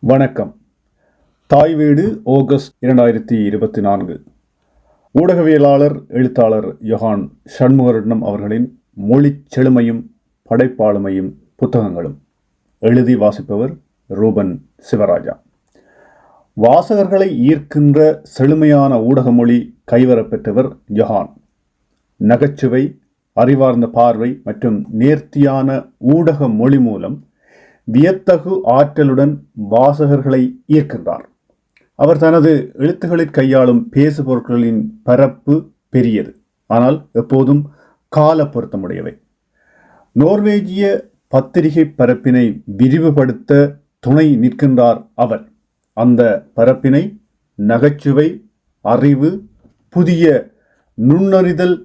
வணக்கம். தாய் வீடு ஆகஸ்ட் இரண்டாயிரத்தி இருபத்தி நான்கு. ஊடகவியலாளர் எழுத்தாளர் யோகான் ஷண்முகரட்னம் அவர்களின் மொழிச் செழுமையும் படைப்பாளுமையும் புத்தகங்களும். எழுதி வாசிப்பவர் ரூபன் சிவராஜா. வாசகர்களை ஈர்க்கின்ற செழுமையான ஊடக மொழி கைவரப்பெற்றவர் யொஹான். நகைச்சுவை அறிவார்ந்த பார்வை மற்றும் நேர்த்தியான ஊடக மொழி மூலம் வியத்தகு ஆற்றலுடன் வாசகர்களை ஈர்க்கின்றார். அவர் தனது எழுத்துக்களில் கையாளும் பேசு பொருட்களின் பரப்பு பெரியது. ஆனால் எப்போதும் கால பொருத்தமுடையவை நோர்வேஜிய பத்திரிகை பரப்பினை விரிவுபடுத்த துணை நிற்கின்றார் அவர். அந்த பரப்பினை நகைச்சுவை அறிவு புதிய நுண்ணறிதல்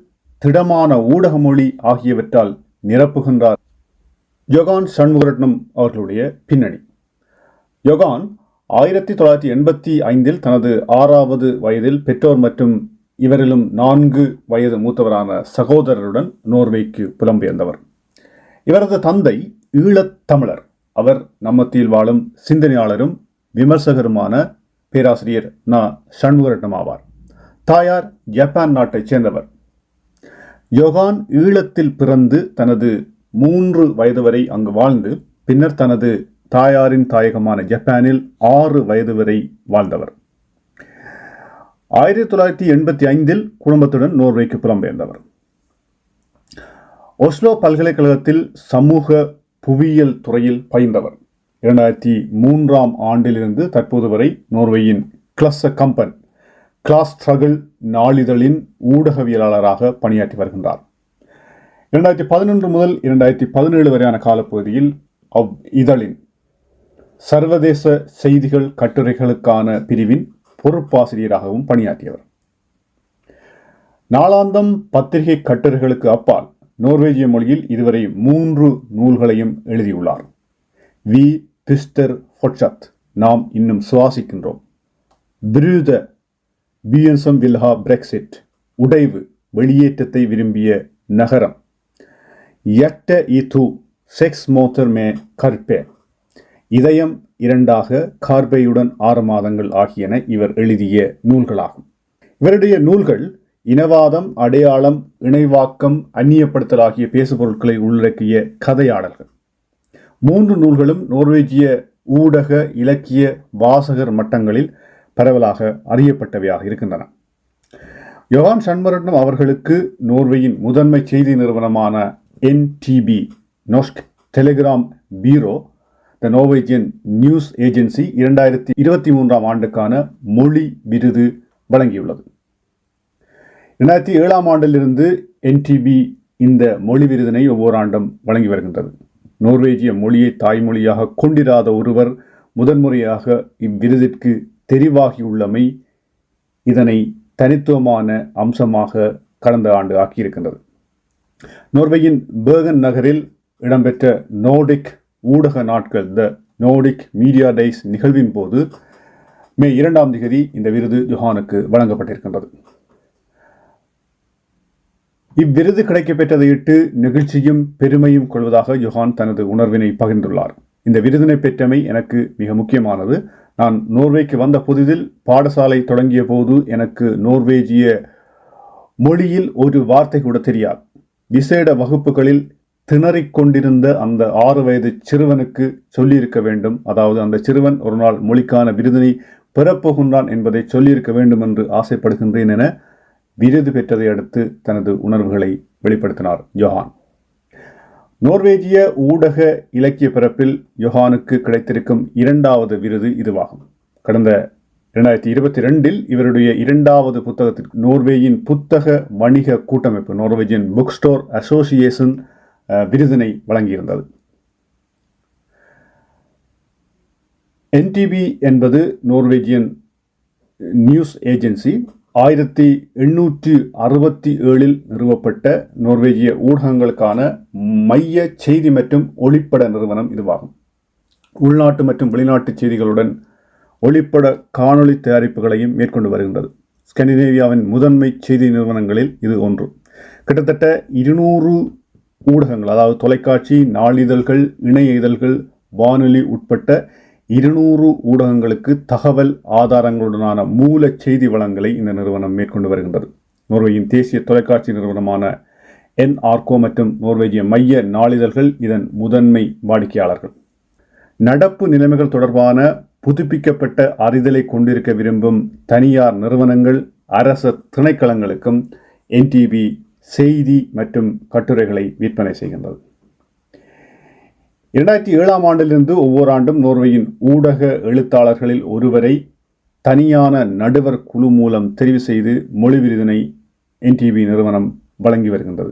திடமான ஊடக மொழி ஆகியவற்றால் நிரப்புகின்றார். யோகான் சண்முகரட்னம் அவர்களுடைய பின்னணி. யோகான் ஆயிரத்தி தொள்ளாயிரத்தி எண்பத்தி ஐந்தில் தனது ஆறாவது வயதில் பெற்றோர் மற்றும் இவரிலும் நான்கு வயது மூத்தவரான சகோதரருடன் நோர்வேக்கு புலம்பெயர்ந்தவர். இவரது தந்தை ஈழத்தமிழர் அவர் நம்மத்தில் வாழும் சிந்தனையாளரும் விமர்சகருமான பேராசிரியர் ந. சண்முகரட்னம் ஆவார். தாயார் ஜப்பான் நாட்டைச் சேர்ந்தவர். யோகான் ஈழத்தில் பிறந்து தனது மூன்று வயது வரை அங்கு வாழ்ந்து பின்னர் தனது தாயாரின் தாயகமான ஜப்பானில் ஆறு வயது வரை வாழ்ந்தவர். ஆயிரத்தி தொள்ளாயிரத்தி எண்பத்தி ஐந்தில் குடும்பத்துடன் நோர்வேக்கு புலம்பெயர்ந்தவர். ஒஸ்லோ பல்கலைக்கழகத்தில் சமூக புவியியல் துறையில் பயின்றவர். இரண்டாயிரத்தி மூன்றாம் ஆண்டிலிருந்து தற்போது வரை நோர்வேயின் கிளஸ் கம்பன் கிளாஸ் ஸ்ட்ரகிள் நாளிதழின் ஊடகவியலாளராக பணியாற்றி வருகின்றார். இரண்டாயிரத்தி பதினொன்று முதல் இரண்டாயிரத்தி பதினேழு வரையான காலப்பகுதியில் அவ் இதழின் சர்வதேச செய்திகள் கட்டுரைகளுக்கான பிரிவின் பொறுப்பாசிரியராகவும் பணியாற்றியவர். நாளாந்தம் பத்திரிகை கட்டுரைகளுக்கு அப்பால் நோர்வேஜிய மொழியில் இதுவரை மூன்று நூல்களையும் எழுதியுள்ளார். வி. பிஸ்டர் ஹொட்சத் நாம் இன்னும் சுவாசிக்கின்றோம். பிரூத பிஎன்சம் வில்ஹா பிரெக்சிட் உடைவு வெளியேற்றத்தை விரும்பிய நகரம். எட்ட இது செக்ஸ் மோத்தர் மே கர்பே இதயம் இரண்டாக கார்பையுடன் ஆறு மாதங்கள் ஆகியன இவர் எழுதிய நூல்களாகும். இவருடைய நூல்கள் இனவாதம் அடையாளம் இணைவாக்கம் அந்நியப்படுத்தல் ஆகிய பேசுபொருட்களை உள்ளடக்கிய கதையாடல்கள். மூன்று நூல்களும் நோர்வேஜிய ஊடக இலக்கிய வாசகர் மட்டங்களில் பரவலாக அறியப்பட்டவையாக இருக்கின்றன. யோகான் சண்மரட்னம் அவர்களுக்கு நோர்வேயின் முதன்மை செய்தி நிறுவனமான NTB Norsk Telegram Byrå the Norwegian news agency இரண்டாயிரத்தி இருபத்தி மூன்றாம் ஆண்டுக்கான மொழி விருது வழங்கியுள்ளது. இரண்டாயிரத்தி ஏழாம் ஆண்டிலிருந்து என்டிபி இந்த மொழி விருதினை ஒவ்வொரு ஆண்டும் வழங்கி வருகின்றது. நோர்வேஜிய மொழியை தாய்மொழியாக கொண்டிராத ஒருவர் முதன்முறையாக இவ்விருதிற்கு தெரிவாகியுள்ளமை இதனை தனித்துவமான அம்சமாக கடந்த ஆண்டு ஆக்கியிருக்கின்றது. நோர்வேயின் பேர்கன் நகரில் இடம்பெற்ற நோடிக் ஊடக நாட்கள் த நோடிக் மீடியா டைஸ் நிகழ்வின் போது மே இரண்டாம் திகதி இந்த விருது ஜொஹானுக்கு வழங்கப்பட்டிருக்கின்றது. இவ்விருது கிடைக்கப்பெற்றதையிட்டு நெகிழ்ச்சியும் பெருமையும் கொள்வதாக யுகான் தனது உணர்வினை பகிர்ந்துள்ளார். இந்த விருதினை பெற்றமை எனக்கு மிக முக்கியமானது. நான் நோர்வேக்கு வந்த புதிதில் பாடசாலை தொடங்கிய போது எனக்கு நோர்வேஜிய மொழியில் ஒரு வார்த்தை கூட தெரியாது. விசேட வகுப்புகளில் திணறிக் கொண்டிருந்த அந்த ஆறு வயது சிறுவனுக்கு சொல்லியிருக்க வேண்டும். அதாவது அந்த சிறுவன் ஒரு நாள் மொழிக்கான விருதினை பெறப்போகின்றான் என்பதை சொல்லியிருக்க வேண்டும் என்று ஆசைப்படுகின்றேன் என விருது பெற்றதை அடுத்து தனது உணர்வுகளை வெளிப்படுத்தினார் யோஹான். நோர்வேஜிய ஊடக இலக்கிய பிறப்பில் யோஹானுக்கு கிடைத்திருக்கும் இரண்டாவது விருது இதுவாகும். கடந்த இரண்டாயிரத்தி இருபத்தி ரெண்டில் இவருடைய இரண்டாவது புத்தகத்திற்கு நோர்வேயின் புத்தக வணிக கூட்டமைப்பு நோர்வேஜியன் புக் ஸ்டோர் அசோசியேஷன் விருதினை வழங்கியிருந்தது. என்டிபி என்பது நோர்வேஜியன் நியூஸ் ஏஜென்சி. ஆயிரத்தி எண்ணூற்றி அறுபத்தி ஏழில் நிறுவப்பட்ட நோர்வேஜிய ஊடகங்களுக்கான மைய செய்தி மற்றும் ஒளிப்பட நிறுவனம் இதுவாகும். உள்நாட்டு மற்றும் வெளிநாட்டு செய்திகளுடன் ஒளிப்பட காணொளி தயாரிப்புகளையும் மேற்கொண்டு வருகின்றது. ஸ்கண்டினேவியாவின் முதன்மை செய்தி நிறுவனங்களில் இது ஒன்று. கிட்டத்தட்ட இருநூறு ஊடகங்கள் அதாவது தொலைக்காட்சி நாளிதழ்கள் இணைய இதழ்கள் வானொலி உட்பட்ட இருநூறு ஊடகங்களுக்கு தகவல் ஆதாரங்களுடனான மூல செய்தி வளங்களை இந்த நிறுவனம் மேற்கொண்டு வருகின்றது. நோர்வேயின் தேசிய தொலைக்காட்சி நிறுவனமான என் ஆர்கோ மற்றும் நோர்வேஜிய மைய நாளிதழ்கள் இதன் முதன்மை வாடிக்கையாளர்கள். நடப்பு நிலைமைகள் தொடர்பான புதுப்பிக்கப்பட்ட அறிதலை கொண்டிருக்க விரும்பும் தனியார் நிறுவனங்கள் அரச திணைக்களங்களுக்கும் என்டிபி செய்தி மற்றும் கட்டுரைகளை விற்பனை செய்கின்றது. இரண்டாயிரத்தி ஏழாம் ஆண்டிலிருந்து ஒவ்வொரு ஆண்டும் நோர்வேயின் ஊடக எழுத்தாளர்களில் ஒருவரை தனியான நடுவர் குழு மூலம் தெரிவு செய்து மொழி விருதினை என்டிபி நிறுவனம் வழங்கி வருகின்றது.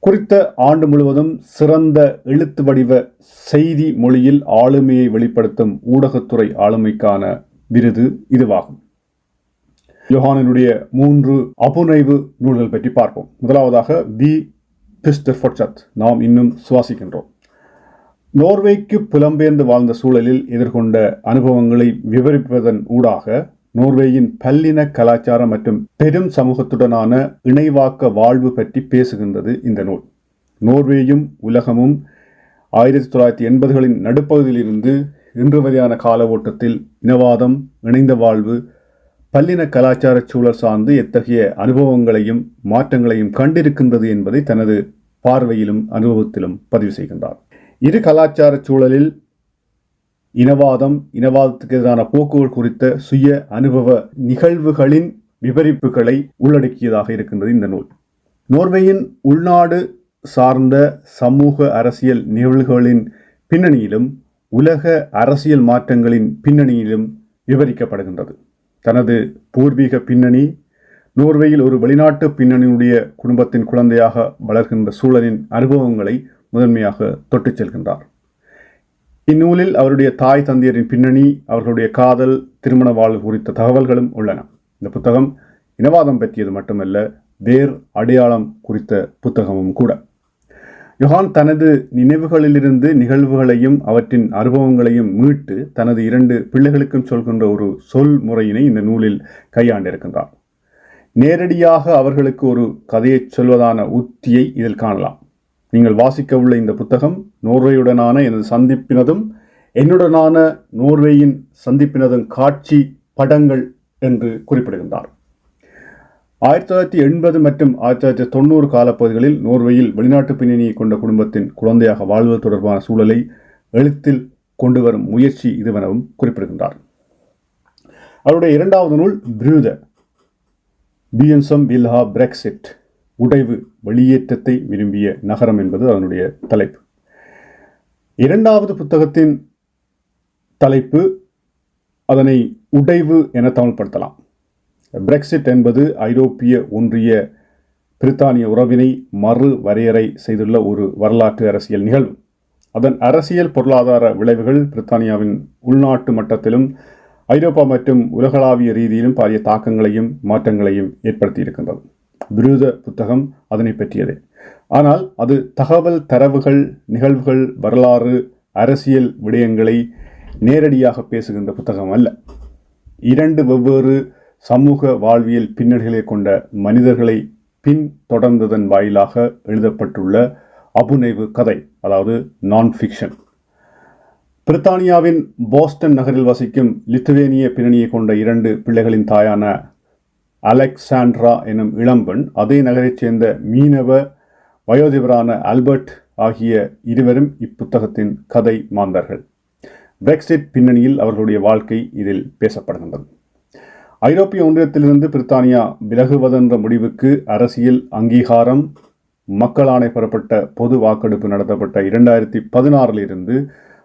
குறித்த ஆண்டு முழுவதும் சிறந்த எழுத்து வடிவ செய்தி மொழியில் ஆளுமையை வெளிப்படுத்தும் ஊடகத்துறை ஆளுமைக்கான விருது இதுவாகும். யோகானனுடைய மூன்று அபுனைவு நூல்கள் பற்றி பார்ப்போம். முதலாவதாக பி பிஸ்டர்ஃபட்சத் நாம் இன்னும் சுவாசிக்கின்றோம். நோர்வேக்கு புலம்பெயர்ந்து வாழ்ந்த சூழலில் எதிர்கொண்ட அனுபவங்களை விவரிப்பதன் ஊடாக நோர்வேயின் பல்லின கலாச்சாரம் மற்றும் பெரும் சமூகத்துடனான இணைவாக்க வாழ்வு பற்றி பேசுகின்றது இந்த நூல். நோர்வேயும் உலகமும் ஆயிரத்தி தொள்ளாயிரத்தி எண்பதுகளின் நடுப்பகுதியிலிருந்து இன்று வரையான கால ஓட்டத்தில் இனவாதம் இணைந்த வாழ்வு பல்லின கலாச்சார சூழல் சார்ந்து எத்தகைய அனுபவங்களையும் மாற்றங்களையும் கண்டிருக்கின்றது என்பதை தனது பார்வையிலும் அனுபவத்திலும் பதிவு செய்கின்றார். இரு கலாச்சார சூழலில் இனவாதம் இனவாதத்துக்கு எதிரான போக்குகள் குறித்த சுய அனுபவ நிகழ்வுகளின் விவரிப்புகளை உள்ளடக்கியதாக இருக்கின்றது இந்த நூல். நோர்வேயின் உள்நாடு சார்ந்த சமூக அரசியல் நிகழ்வுகளின் பின்னணியிலும் உலக அரசியல் மாற்றங்களின் பின்னணியிலும் விவரிக்கப்படுகின்றது. தனது பூர்வீக பின்னணி நோர்வேயில் ஒரு வெளிநாட்டு பின்னணியுடைய குடும்பத்தின் குழந்தையாக வளர்கின்ற சூழலின் அனுபவங்களை முதன்மையாக தொட்டுச் செல்கின்றார். இந்நூலில் அவருடைய தாய் தந்தையரின் பின்னணி அவர்களுடைய காதல் திருமண வாழ்வு குறித்த தகவல்களும் உள்ளன. இந்த புத்தகம் இனவாதம் பற்றியது மட்டுமல்ல வேர் அடையாளம் குறித்த புத்தகமும் கூட. யுகான் தனது நினைவுகளிலிருந்து நிகழ்வுகளையும் அவற்றின் அனுபவங்களையும் மீட்டு தனது இரண்டு பிள்ளைகளுக்கும் சொல்கின்ற ஒரு சொல் முறையினை இந்த நூலில் கையாண்டிருக்கின்றார். நேரடியாக அவர்களுக்கு ஒரு கதையை சொல்வதான உத்தியை இதில் காணலாம். நீங்கள் வாசிக்க உள்ள இந்த புத்தகம் நோர்வேயுடனான எனது சந்திப்பினதும் என்னுடனான நோர்வேயின் சந்திப்பினதும் காட்சி படங்கள் என்று குறிப்பிடுகின்றார். ஆயிரத்தி தொள்ளாயிரத்தி எண்பது மற்றும் ஆயிரத்தி தொள்ளாயிரத்தி தொண்ணூறு காலப்பகுதிகளில் நோர்வேயில் வெளிநாட்டு பின்னணியை கொண்ட குடும்பத்தின் குழந்தையாக வாழ்வது தொடர்பான சூழலை எழுத்தில் கொண்டு வரும் முயற்சி இதுவெனவும் குறிப்பிடுகின்றார். அவருடைய இரண்டாவது நூல் பிரூத பிஎன்சம் வில்ஹா பிரெக்சிட் உடைவு வெளியேற்றத்தை விரும்பிய நகரம் என்பது அதனுடைய தலைப்பு. இரண்டாவது புத்தகத்தின் தலைப்பு அதனை உடைவு என தமிழ்படுத்தலாம். பிரெக்சிட் என்பது ஐரோப்பிய ஒன்றிய பிரித்தானிய உறவினை மறு வரையறை செய்துள்ள ஒரு வரலாற்று அரசியல் நிகழ்வு. அதன் அரசியல் பொருளாதார விளைவுகள் பிரித்தானியாவின் உள்நாட்டு மட்டத்திலும் ஐரோப்பா மற்றும் உலகளாவிய ரீதியிலும் பாரிய தாக்கங்களையும் மாற்றங்களையும் ஏற்படுத்தியிருக்கின்றது விருத புத்தகம் அதனை பற்றியது. ஆனால் அது தகவல் தரவுகள் நிகழ்வுகள் வரலாறு அரசியல் விடயங்களை நேரடியாக பேசுகின்ற புத்தகம் அல்ல. இரண்டு வெவ்வேறு சமூக வாழ்வியல் பின்னணிகளை கொண்ட மனிதர்களை பின் தொடர்ந்ததன் வாயிலாக எழுதப்பட்டுள்ள அபுனைவு கதை அதாவது நான் ஃபிக்ஷன் பிரித்தானியாவின் போஸ்டன் நகரில் வசிக்கும் லித்துவேனிய பின்னணியை கொண்ட இரண்டு பிள்ளைகளின் தாயான அலெக்சாண்ட்ரா எனும் இளம்பெண் அதே நகரைச் சேர்ந்த மீனவ வயோதிபரான ஆல்பர்ட் ஆகிய இருவரும் இப்புத்தகத்தின் கதை மாந்தர்கள். பிரெக்சிட் பின்னணியில் அவர்களுடைய வாழ்க்கை இதில் பேசப்படுகின்றது. ஐரோப்பிய ஒன்றியத்திலிருந்து பிரித்தானியா விலகுவதென்ற முடிவுக்கு அரசியல் அங்கீகாரம் மக்களாணை பெறப்பட்ட பொது வாக்கெடுப்பு நடத்தப்பட்ட இரண்டாயிரத்தி பதினாறில் இருந்து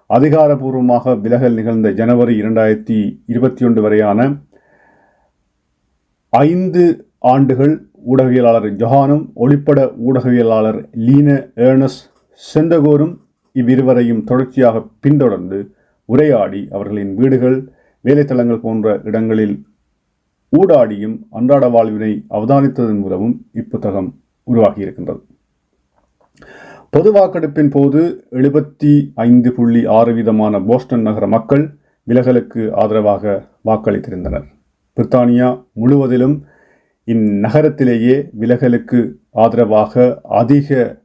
அதிகாரபூர்வமாக விலகல் நிகழ்ந்த ஜனவரி இரண்டாயிரத்தி இருபத்தி ஒன்று வரையான ஐந்து ஆண்டுகள் ஊடகவியலாளர் ஜொஹானும் ஒளிப்பட ஊடகவியலாளர் லீன ஏர்னஸ் செந்தகோரும் இவ்விருவரையும் தொடர்ச்சியாக பின்தொடர்ந்து உரையாடி அவர்களின் வீடுகள் வேலைத்தளங்கள் போன்ற இடங்களில் ஊடாடியும் அன்றாட வாழ்வினை அவதானித்ததன் மூலமும் இப்புத்தகம் உருவாகியிருக்கின்றது. பொது வாக்கெடுப்பின் போது எழுபத்தி ஐந்து புள்ளி ஆறு வீதமான போஸ்டன் நகர மக்கள் விலகலுக்கு ஆதரவாக வாக்களித்திருந்தனர். பிரித்தானியா முழுவதிலும் இந்நகரத்திலேயே விலகலுக்கு ஆதரவாக அதிக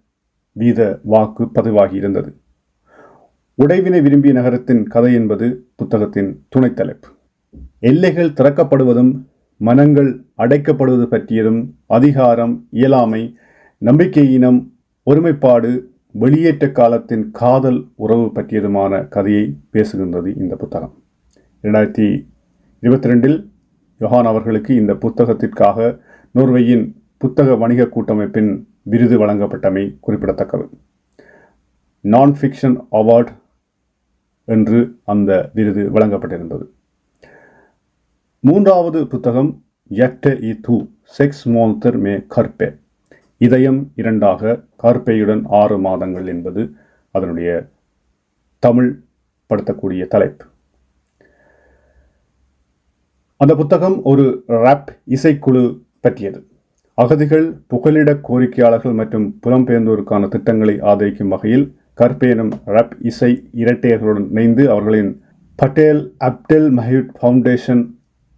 வீத வாக்கு பதிவாகி இருந்தது உடைவினை விரும்பிய நகரத்தின் கதை என்பது புத்தகத்தின் துணைத் தலைப்பு எல்லைகள் திறக்கப்படுவதும் மனங்கள் அடைக்கப்படுவது பற்றியதும் அதிகாரம் இயலாமை நம்பிக்கையினம் ஒருமைப்பாடு வெளியேற்ற காலத்தின் காதல் உறவு பற்றியதுமான கதையை பேசுகின்றது இந்த புத்தகம். இரண்டாயிரத்தி இருபத்தி ரெண்டில் யோகான் அவர்களுக்கு இந்த புத்தகத்திற்காக நோர்வேயின் புத்தக வணிக கூட்டமைப்பின் விருது வழங்கப்பட்டமை குறிப்பிடத்தக்கது. நான் ஃபிக்ஷன் அவார்ட் என்று அந்த விருது வழங்கப்பட்டிருந்தது. மூன்றாவது புத்தகம் யக்ட இ தூ செக்ஸ் மோந்தர் மே கர்பே இதயம் இரண்டாக கர்பேயுடன் ஆறு மாதங்கள் என்பது அதனுடைய தமிழ் படுத்தக்கூடிய தலைப்பு. அந்த புத்தகம் ஒரு ராப் இசைக்குழு பற்றியது. அகதிகள் புகலிட கோரிக்கையாளர்கள் மற்றும் புலம்பெயர்ந்தோருக்கான திட்டங்களை ஆதரிக்கும் வகையில் கற்பேனும் ரப் இசை இரட்டையர்களுடன் இணைந்து அவர்களின் பட்டேல் அப்டெல் மஹிட் ஃபவுண்டேஷன்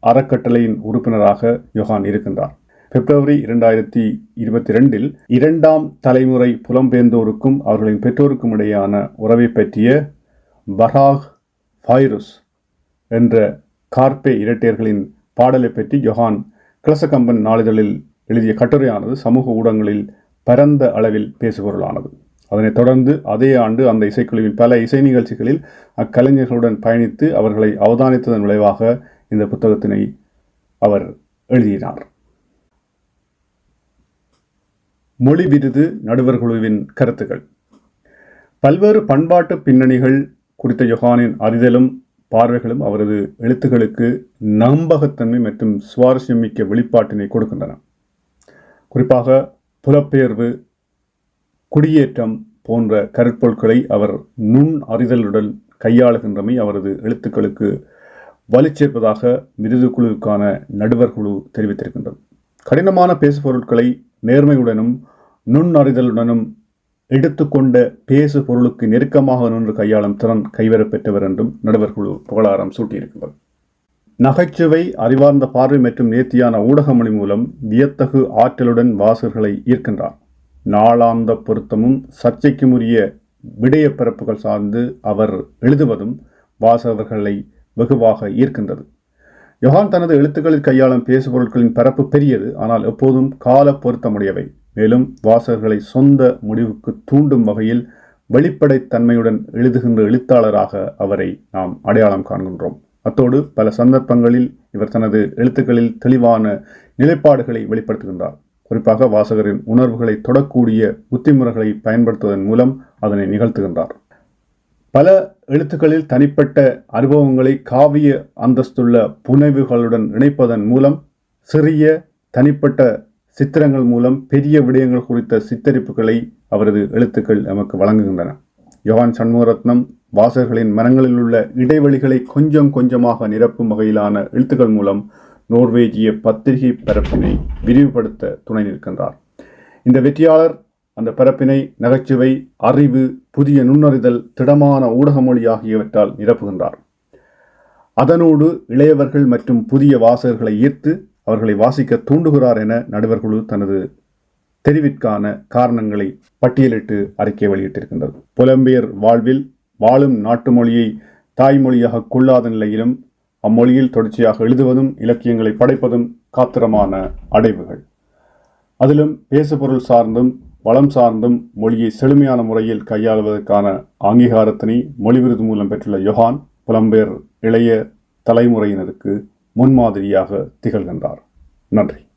அறக்கட்டளையின் உறுப்பினராக யோகான் இருக்கின்றார். பிப்ரவரி இரண்டாயிரத்தி இருபத்தி ரெண்டில் இரண்டாம் தலைமுறை புலம்பெயர்ந்தோருக்கும் அவர்களின் பெற்றோருக்கும் இடையான உறவை பற்றிய பராக் ஃபைருஸ் என்ற கார்பே இரட்டையர்களின் பாடலை பற்றி ஜொஹான் கிளசகம்பன் நாளிதழில் எழுதிய கட்டுரையானது சமூக ஊடகங்களில் பரந்த அளவில் பேசுபொருளானது. அதனைத் தொடர்ந்து அதே ஆண்டு அந்த இசைக்குழுவின் பல இசை நிகழ்ச்சிகளில் அக்கலைஞர்களுடன் பயணித்து அவர்களை அவதானித்ததன் விளைவாக இந்த புத்தகத்தினை அவர் எழுதினார். மொழி விருது நடுவர் குழுவின் கருத்துக்கள். பல்வேறு பண்பாட்டு பின்னணிகள் குறித்த யோகானின் அறிதலும் பார்வைகளும் அவரது எழுத்துக்களுக்கு நம்பகத்தன்மை மற்றும் சுவாரஸ்யமிக்க வெளிப்பாட்டினை கொடுக்கின்றன. குறிப்பாக புலப்பெயர்வு குடியேற்றம் போன்ற கருப்பொருட்களை அவர் நுண் அறிதலுடன் கையாளுகின்றமை அவரது எழுத்துக்களுக்கு வலுச்சேர்ப்பதாக விருது குழுவுக்கான நடுவர் குழு தெரிவித்திருக்கின்றது. கடினமான பேசுபொருட்களை நேர்மையுடனும் நுண்ணறிதலுடனும் எடுத்துக்கொண்ட பேசு பொருளுக்கு நெருக்கமாக நின்று கையாளும் திறன் கைவரப்பெற்றவர் என்றும் நடுவர் குழு புகழாரம் சூட்டியிருக்கிறார் நகைச்சுவை அறிவார்ந்த பார்வை மற்றும் நேர்த்தியான ஊடக மொழி மூலம் வியத்தகு ஆற்றலுடன் வாசகர்களை ஈர்க்கின்றார். நாளாந்த பொருத்தமும் சர்ச்சைக்குமுரிய விடய பிறப்புகள் சார்ந்து அவர் எழுதுவதும் வாசகர்களை வெகுவாக ஈர்க்கின்றது. யோகான் தனது எழுத்துக்களில் கையாளும் பேசுபொருட்களின் பரப்பு பெரியது ஆனால் எப்போதும் கால பொருத்தமுடையவை. மேலும் வாசகர்களை சொந்த முடிவுக்கு தூண்டும் வகையில் வெளிப்படைத்தன்மையுடன் எழுதுகின்ற எழுத்தாளராக அவரை நாம் அடையாளம் காண்கின்றோம். அத்தோடு பல சந்தர்ப்பங்களில் இவர் தனது எழுத்துக்களில் தெளிவான நிலைப்பாடுகளை வெளிப்படுத்துகின்றார். குறிப்பாக வாசகரின் உணர்வுகளை தொடக்கூடிய உத்திமுறைகளை பயன்படுத்துவதன் மூலம் அதனை நிகழ்த்துகின்றார். பல எழுத்துக்களில் தனிப்பட்ட அனுபவங்களை காவிய அந்தஸ்துள்ள புனைவுகளுடன் இணைப்பதன் மூலம் சிறிய தனிப்பட்ட சித்திரங்கள் மூலம் பெரிய விடயங்கள் குறித்த சித்தரிப்புகளை அவரது எழுத்துக்கள் நமக்கு வழங்குகின்றன. யோகான் சண்முகரத்னம் வாசகர்களின் மனங்களில் உள்ள இடைவெளிகளை கொஞ்சம் கொஞ்சமாக நிரப்பும் வகையிலான எழுத்துக்கள் மூலம் நோர்வேஜிய பத்திரிகை பரப்பினை விரிவுபடுத்த துணை நிற்கின்றார். இந்த வெற்றியாளர் அந்த பரப்பினை நகைச்சுவை அறிவு புதிய நுண்ணறிதல் திடமான ஊடக மொழி ஆகியவற்றால் நிரப்புகின்றார். அதனோடு இளையவர்கள் மற்றும் புதிய வாசகர்களை ஈர்த்து அவர்களை வாசிக்க தூண்டுகிறார் என நடுவர்குழு தனது தெரிவிற்கான காரணங்களை பட்டியலிட்டு அறிக்கை வெளியிட்டிருக்கின்றது. புலம்பெயர் வாழ்வில் வாழும் நாட்டு மொழியை தாய்மொழியாக கொள்ளாத நிலையிலும் அம்மொழியில் தொடர்ச்சியாக எழுதுவதும் இலக்கியங்களை படைப்பதும் காத்திரமான அடைவுகள். அதிலும் பேசுபொருள் சார்ந்தும் வளம் சார்ந்தும் மொழியை செழுமையான முறையில் கையாளுவதற்கான அங்கீகாரத்தினை மொழி விருது மூலம் பெற்றுள்ள யோகான் புலம்பெயர் இளைய தலைமுறையினருக்கு முன்மாதிரியாக திகழ்கின்றார். நன்றி.